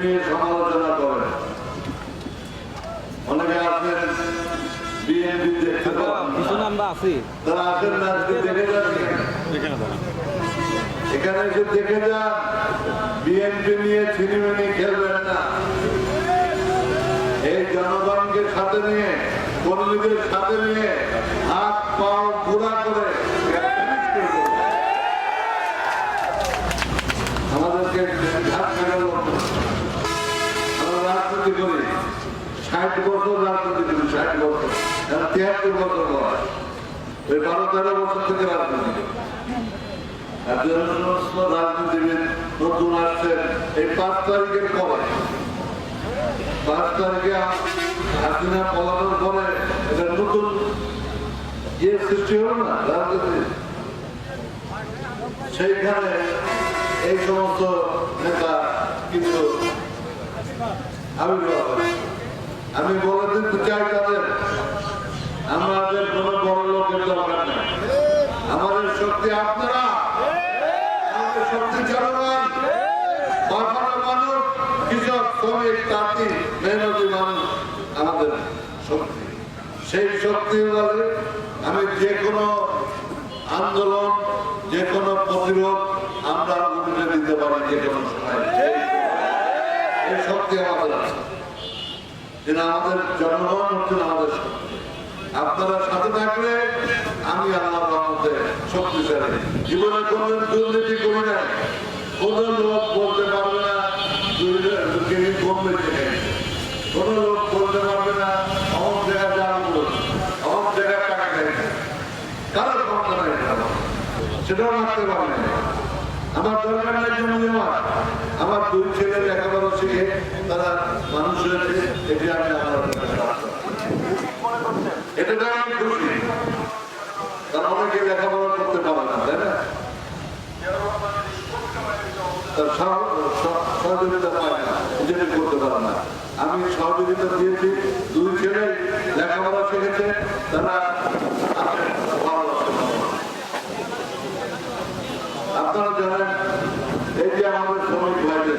নিয়ে সমালোচনা করেন অনেকে আছেন বিএনপি দেখতে পান কিছু না। আমরা আছি তারা আসেন না দেখে যাচ্ছেন এখানে। এসে দেখে যান বিএনপি নিয়ে ছিনিমিনি খেলবেন না। এই জনগণকে সাথে নিয়ে কর্মীদের সাথে নিয়ে হাত পাও পুরা করে finish করব। আমাদেরকে ঘাট মেরে আমরা রাজনীতি করি ষাট বছর রাজনীতি করি ষাট বছর। তিয়াত্তর বছর বয়স। ওই বারো, তেরো বছর থেকে রাজনীতি যে রাজনীতিবিদ পরে। পাঁচ নতুন ইয়ে সৃষ্টি হল না, রাজনীতি। সেইখানে এই সমস্ত নেতা কিছু আবির্ভাব। আমি বলে দিতে চাই তাদের আমাদের কোনো বড় লোকের দরকার নেই। আমাদের শক্তি আপনারা। শক্তি মানুষ, কৃষক মানুষ, আমাদের শক্তি। সেই শক্তি আমি যে কোনো আন্দোলন, যে কোনো প্রতিরোধ আমরা উঠে দিতে পারি, যে কোনো সময়। এই শক্তি আমাদের আছে। কিন্তু আমাদের জনগণ হচ্ছেন আমাদের আপনারা সাথে থাকলে আমি আমার রহমতে শক্তিশালী জীবনে দুর্নীতি করি না কোন লোক বলতে পারবে না কোন? লোক পারবে না অমন জায়গা যাওয়া অমন জায়গায় টাকা খাইছে কারোর ক্ষমতা সেটাও পারবে আমার দরকার জমি জমা আমার দুই ছেলে লেখাপড়া শিখে তারা মানুষ হয়েছে এটি আমি আমি খুশি কারণ অনেকে লেখাপড়া করতে পারে না তাই না সহযোগিতা পায় না করতে পারে না আমি সহযোগিতা দিয়েছি দুই ছেলে লেখাপড়া শিখেছে তারা আপনারা জানেন, এই যে আমাদের শ্রমিক ভাইদের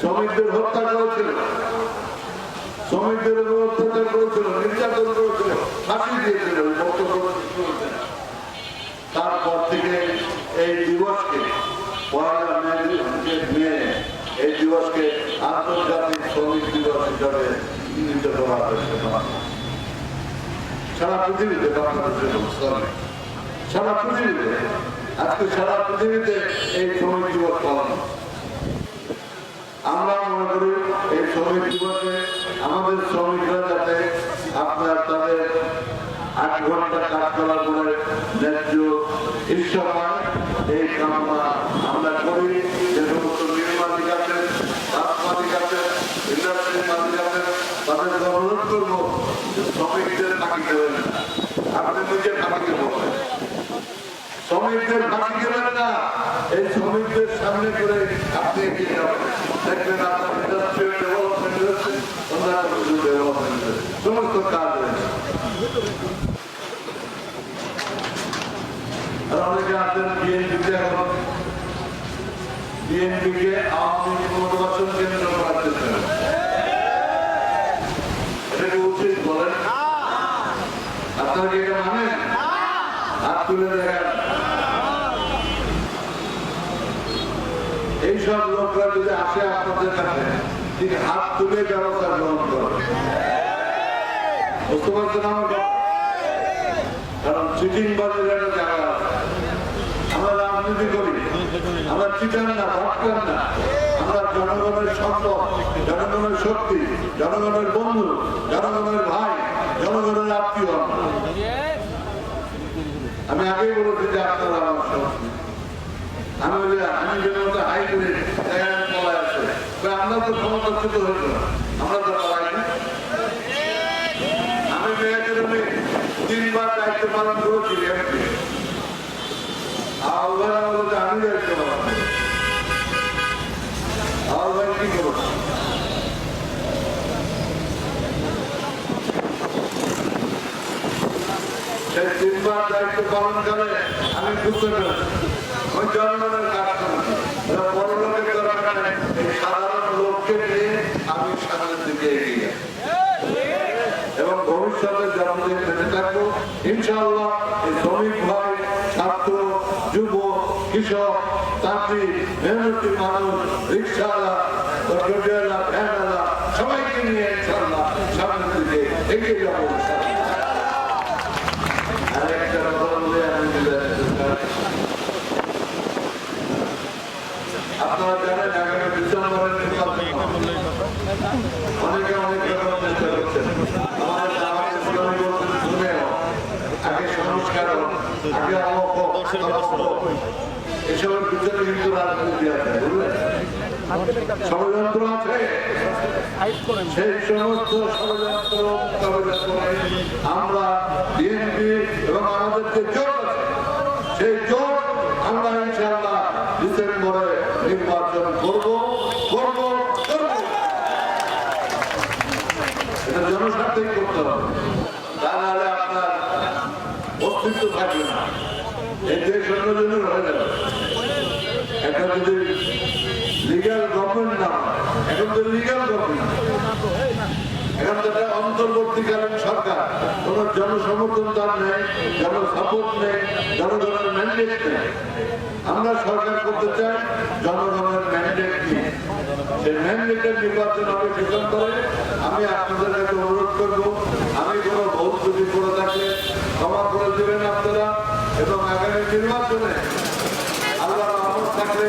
শ্রমিকদের হত্যা করেছিল। শ্রমিকদের অত্যাচার করেছিল, নির্যাতন করেছিল, ফাঁসি দিয়েছিল। তারপর থেকে এই দিবসকে এই দিবসকে আন্তর্জাতিক শ্রমিক দিবস হিসাবে চিহ্নিত করা হয়েছে। সারা পৃথিবীতে বাংলাদেশের সারা পৃথিবীতে, আজকে সারা পৃথিবীতে এই শ্রমিক দিবস পালন হচ্ছে। আমরা মনে করি এই শ্রমিক দিবসে আমাদের শ্রমিকরা যাতে আপনার তাদের আট ঘণ্টা কাজ করার পরে ন্যায্য পায় এই কামনা আমরা করি। যে সমস্ত নির্মাণিক আছেন রাজমালিক আছেন ইন্ডাস্ট্রির মালিক আছেন, তাদেরকে অনুরোধ করব দেখবেন আপনার ইন্ডাস্ট্রিয়াল ডেভেলপমেন্ট হচ্ছে কিছু ডেভেলপমেন্ট হচ্ছে সমস্ত কাজ হয়েছে আছেন বিএনপিতে এখন বিএনপিকে আওয়ামী লীগ নির্বাচন কেন্দ্র করার চেষ্টা আসে আপনাদের হাত তুলে কারণ চিটিং বাজের একটা জায়গা আছে। আমরা জনগণের আত্মীয়। আমি আগেই বলেছি আমি বলি, আমি যেমন হাই করে আমরা তো ক্ষমতাচ্যুত আমরা তো পালাই না আমি মেয়েদের তিনবার দায়িত্ব পালন করেছি এমপি আহ্বান বলতে আমি দায়িত্ব পালন করি। আহ্বান কি করব সেই তিনবার দায়িত্ব পালন করে আমি পেরেছি ওই জন্মের কাজ করেছি এরা বড় লোকের দরকার নেই এই সাধারণ লোককে নিয়ে আমি সামনের দিকে এগিয়ে যাই এবং ভবিষ্যতে জন্মদিন মেনে থাকব ইনশাআল্লাহ এই শ্রমিক ভাই ছাত্র যুব কৃষক চাকরি মেহনতি মানুষ রিক্সাওয়ালা টোটোওয়ালা ভ্যানওয়ালা সবাইকে নিয়ে ইনশাআল্লাহ সামনের দিকে এগিয়ে যাব। আপনারা জানেন, আগামী ডিসেম্বরের নির্বাচন আগে সংস্কার আগে হোক। এসবের পিছনে কিন্তু রাজনীতি আছে ষড়যন্ত্র আছে। সেই সমস্ত ষড়যন্ত্র আমরা বিএনপি এবং সেই জোট আমরা ইনশাআল্লাহ ডিসেম্বরে নির্বাচন করব করব করব। করতে হবে। তা নাহলে আপনার অস্তিত্ব থাকবে না। এই দেশ হয়ে যাবে একটা যদি লিগাল গভর্নমেন্ট না এখন তো লিগাল গভর্নমেন্ট এখন তো একটা অন্তর্বর্তীকালীন সরকার। কোন জনসমর্থন তার নেই জন সাপোর্ট নেই, জনগণের ম্যান্ডেট নেই। আমরা সরকার করতে চাই, জনগণের ম্যান্ডেট নিয়ে। সেই ম্যান্ডেটের নির্বাচন হবে ডিসেম্বরে আমি আপনাদের কাছে অনুরোধ করব আমি কোনো ভুল ত্রুটি করে থাকলে ক্ষমা করে দেবেন আপনারা এবং আগামী নির্বাচনে আল্লাহ রহমত থাকলে